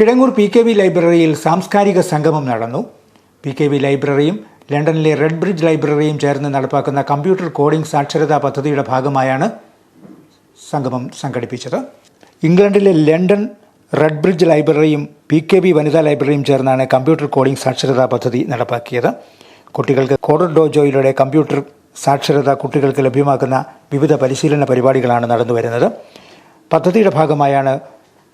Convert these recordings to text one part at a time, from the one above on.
Kizhangur P K V ലൈബ്രറിയിൽ സാംസ്കാരിക സംഗമം നടന്നു. പി കെ വി ലൈബ്രറിയും ലണ്ടനിലെ റെഡ് ബ്രിഡ്ജ് ലൈബ്രറിയും ചേർന്ന് നടപ്പാക്കുന്ന കമ്പ്യൂട്ടർ കോഡിംഗ് സാക്ഷരതാ പദ്ധതിയുടെ ഭാഗമായാണ് സംഗമം സംഘടിപ്പിച്ചത്. ഇംഗ്ലണ്ടിലെ ലണ്ടൻ റെഡ് ബ്രിഡ്ജ് ലൈബ്രറിയും പി കെ ബി വനിതാ ലൈബ്രറിയും ചേർന്നാണ് കമ്പ്യൂട്ടർ കോഡിംഗ് സാക്ഷരതാ പദ്ധതി നടപ്പാക്കിയത്. കുട്ടികൾക്ക് കോഡർ ഡോജോയിലൂടെ കമ്പ്യൂട്ടർ സാക്ഷരത കുട്ടികൾക്ക് ലഭ്യമാക്കുന്ന വിവിധ പരിശീലന പരിപാടികളാണ് നടന്നുവരുന്നത്. പദ്ധതിയുടെ ഭാഗമായാണ്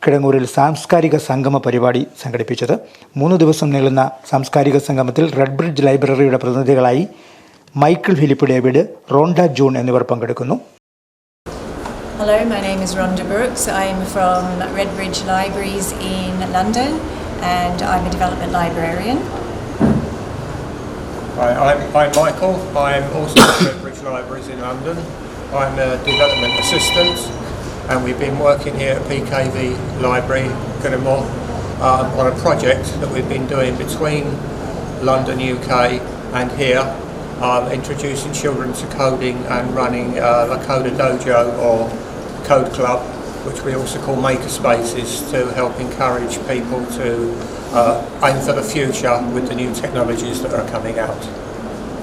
കിടങ്ങൂരിൽ സാംസ്കാരിക സംഗമ പരിപാടി സംഘടിപ്പിച്ചത്. മൂന്ന് ദിവസം നീളുന്ന സാംസ്കാരിക സംഗമത്തിൽ റെഡ് ബ്രിഡ്ജ് ലൈബ്രറിയുടെ പ്രതിനിധികളായി Michael Philip David Rhonda June എന്നിവർ പങ്കെടുക്കുന്നു. Hello my name is Rhonda Brooks I'm from Redbridge libraries in London and I'm development librarian Michael I'm also Redbridge libraries in London I'm development assistant and we've been working here at PKV Library, Gunnermore, um, on a project that we've been doing between London, UK and here, um, introducing children to coding and running uh, a Coder Dojo or Code Club, which we also call maker spaces to help encourage people to uh, aim for the future with the new technologies that are coming out.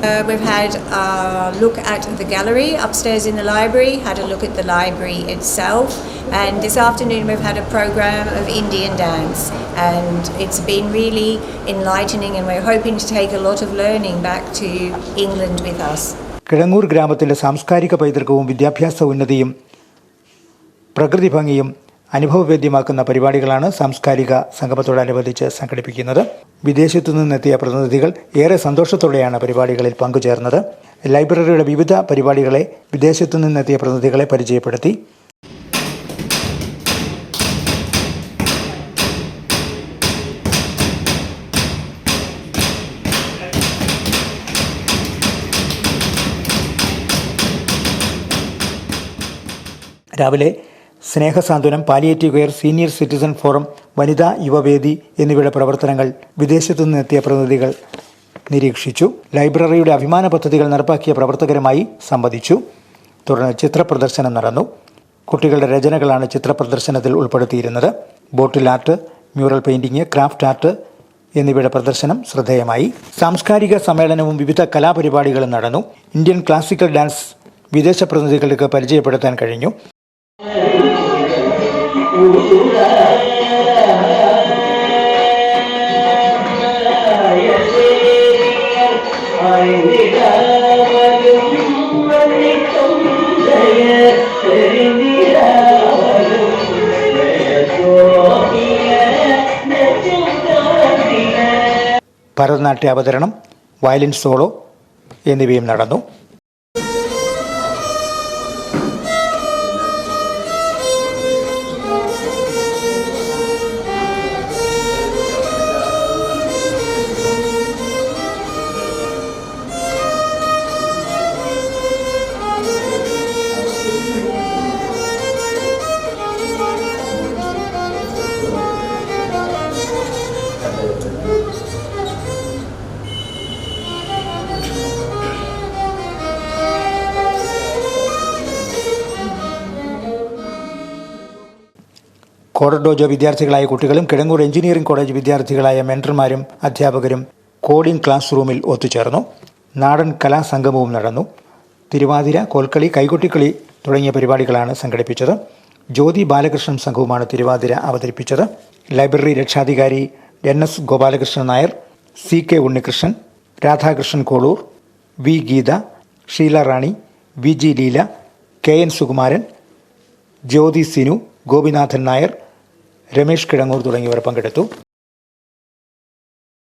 Uh, we've had a look at the gallery upstairs in the library, had a look at the library itself, and this afternoon we've had a program of Indian dance, and it's been really enlightening, and we're hoping to take a lot of learning back to England with us. Kizhangoor ഗ്രാമത്തിലെ സാംസ്കാരിക പൈതൃകവും വിദ്യാഭ്യാസ ഉന്നതിയും പ്രകൃതി ഭംഗിയും അനുഭവവേദ്യമാക്കുന്ന പരിപാടികളാണ് സാംസ്കാരിക സംഗമത്തോടനുബന്ധിച്ച് സംഘടിപ്പിക്കുന്നത്. വിദേശത്തു നിന്നെത്തിയ പ്രതിനിധികൾ ഏറെ സന്തോഷത്തോടെയാണ് പരിപാടികളിൽ പങ്കുചേർന്നത്. ലൈബ്രറിയുടെ വിവിധ പരിപാടികളെ വിദേശത്തു നിന്നെത്തിയ പ്രതിനിധികളെ പരിചയപ്പെടുത്തി. രാവിലെ സ്നേഹസാന്ത്വനം palliative care senior citizen forum വനിതാ യുവവേദി എന്നിവയുടെ പ്രവർത്തനങ്ങൾ വിദേശത്തു നിന്നെത്തിയ പ്രതിനിധികൾ നിരീക്ഷിച്ചു. ലൈബ്രറിയുടെ അഭിമാന പദ്ധതികൾ നടപ്പാക്കിയ പ്രവർത്തകരുമായി സംവദിച്ചു. തുടർന്ന് ചിത്രപ്രദർശനം നടന്നു. കുട്ടികളുടെ രചനകളാണ് ചിത്രപ്രദർശനത്തിൽ ഉൾപ്പെടുത്തിയിരുന്നത്. Bottle art mural painting craft art എന്നിവയുടെ പ്രദർശനം ശ്രദ്ധേയമായി. സാംസ്കാരിക സമ്മേളനവും വിവിധ കലാപരിപാടികളും നടന്നു. ഇന്ത്യൻ ക്ലാസിക്കൽ ഡാൻസ് വിദേശ പ്രതിനിധികൾക്ക് പരിചയപ്പെടുത്താൻ കഴിഞ്ഞു. ഭരതനാട്യ അവതരണം വയലിൻ സോളോ എന്നിവയും നടന്നു. കോഡർ ഡോജോ വിദ്യാർത്ഥികളായ കുട്ടികളും കിഴങ്ങൂർ എഞ്ചിനീയറിംഗ് കോളേജ് വിദ്യാർത്ഥികളായ മെന്റർമാരും അധ്യാപകരും കോഡിംഗ് ക്ലാസ് റൂമിൽ ഒത്തുചേർന്നു. നാടൻ കലാസംഗമവും നടന്നു. തിരുവാതിര കോൽക്കളി കൈകൊട്ടിക്കളി തുടങ്ങിയ പരിപാടികളാണ് സംഘടിപ്പിച്ചത്. ജ്യോതി ബാലകൃഷ്ണൻ സംഘവുമാണ് തിരുവാതിര അവതരിപ്പിച്ചത്. ലൈബ്രറി രക്ഷാധികാരി N S Gopalakrishnan Nair C K Unnikrishnan Radhakrishnan Kolur V Geetha Sheela Rani V G Leela K N Sukumaran Jyothi Sinu Gopinathan Nair Ramesh Kidangoor തുടങ്ങിയവർ പങ്കെടുത്തു.